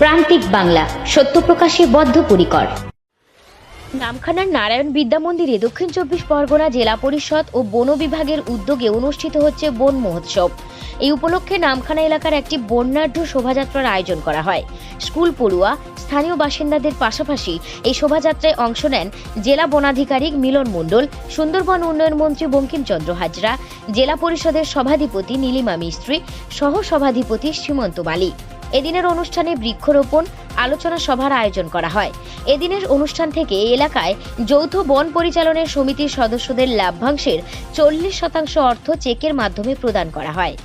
প্রান্তিক বাংলা, সত্য প্রকাশে বদ্ধপরিকর। নামখানার নারায়ণ বিদ্যা মন্দিরে দক্ষিণ চব্বিশ পরগনা জেলা পরিষদ ও বন বিভাগের উদ্যোগে অনুষ্ঠিত হচ্ছে বন মহোৎসব। এই উপলক্ষে নামখানা এলাকার একটি বন্যাঢ্য শোভাযাত্রার আয়োজন করা হয়। স্কুল পড়ুয়া, স্থানীয় বাসিন্দাদের পাশাপাশি এই শোভাযাত্রায় অংশ নেন জেলা বনাধিকারিক মিলন মণ্ডল, সুন্দরবন উন্নয়ন মন্ত্রী বঙ্কিমচন্দ্র হাজরা, জেলা পরিষদের সভাধিপতি নীলিমা মিস্ত্রি সহ সভাধিপতি সীমন্ত মালি এদিনের অনুষ্ঠানে বৃক্ষরোপণ, আলোচনা সভার আয়োজন করা হয়। এদিনের অনুষ্ঠান থেকে এলাকায় যৌথ বন পরিচালনের সমিতির সদস্যদের লাভ্যাংশের চল্লিশ শতাংশ অর্থ চেকের মাধ্যমে প্রদান করা হয়।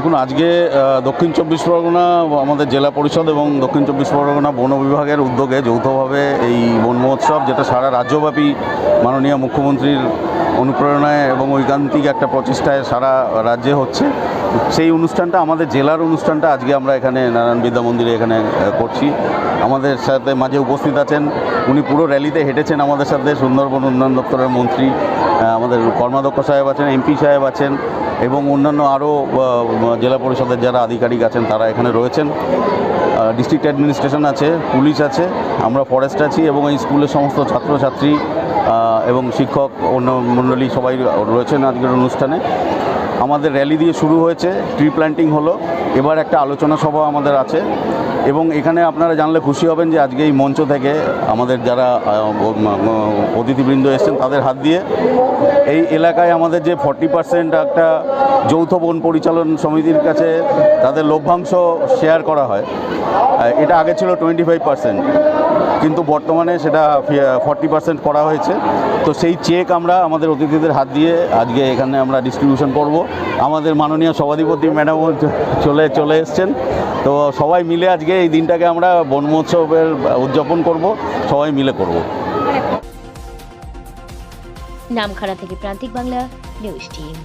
দেখুন, আজকে দক্ষিণ চব্বিশ পরগনা, আমাদের জেলা পরিষদ এবং দক্ষিণ চব্বিশ পরগনা বন বিভাগের উদ্যোগে যৌথভাবে এই বন মহোৎসব, যেটা সারা রাজ্যব্যাপী মাননীয় মুখ্যমন্ত্রীর অনুপ্রেরণায় এবং ঐকান্তিক একটা প্রচেষ্টায় সারা রাজ্যে হচ্ছে, সেই অনুষ্ঠানটা, আমাদের জেলার অনুষ্ঠানটা আজকে আমরা এখানে নারায়ণ বিদ্যা মন্দিরে এখানে করছি। আমাদের সাথে মাঝে উপস্থিত আছেন, উনি পুরো র্যালিতে হেঁটেছেন আমাদের সাথে, সুন্দরবন উন্নয়ন দপ্তরের মন্ত্রী আমাদের কর্মাধ্যক্ষ সাহেব আছেন, এমপি সাহেব আছেন এবং অন্যান্য আরও জেলা পরিষদের যারা আধিকারিক আছেন, তারা এখানে রয়েছেন। ডিস্ট্রিক্ট অ্যাডমিনিস্ট্রেশন আছে, পুলিশ আছে, আমরা ফরেস্ট আছি এবং এই স্কুলের সমস্ত ছাত্রছাত্রী এবং শিক্ষক, অন্য মণ্ডলী সবাই রয়েছেন আজকের অনুষ্ঠানে। আমাদের র্যালি দিয়ে শুরু হয়েছে ট্রি প্ল্যান্টিং হলো, এবার একটা আলোচনা সভা আমাদের আছে। এবং এখানে আপনারা জানলে খুশি হবেন যে আজকে এই মঞ্চ থেকে আমাদের যারা অতিথিবৃন্দ এসেছেন তাদের হাত দিয়ে এই এলাকায় আমাদের যে ফর্টি পার্সেন্ট একটা যৌথ বন পরিচালন সমিতির কাছে তাদের লভ্যাংশ শেয়ার করা হয়। এটা আগে ছিল টোয়েন্টি ফাইভ পার্সেন্ট কিন্তু বর্তমানে সেটা ফর্টি পার্সেন্ট করা হয়েছে। তো সেই চেক আমরা আমাদের অতিথিদের হাত দিয়ে আজকে এখানে আমরা ডিস্ট্রিবিউশন করব। আমাদের মাননীয় সভাধিপতি ম্যাডামও চলে চলে এসছেন। তো সবাই মিলে আজকে এই দিনটাকে আমরা বন মহোৎসবের উদযাপন করব। সবাই মিলে করব। নামখানা থেকে প্রান্তিক বাংলা, নিউজ টিম।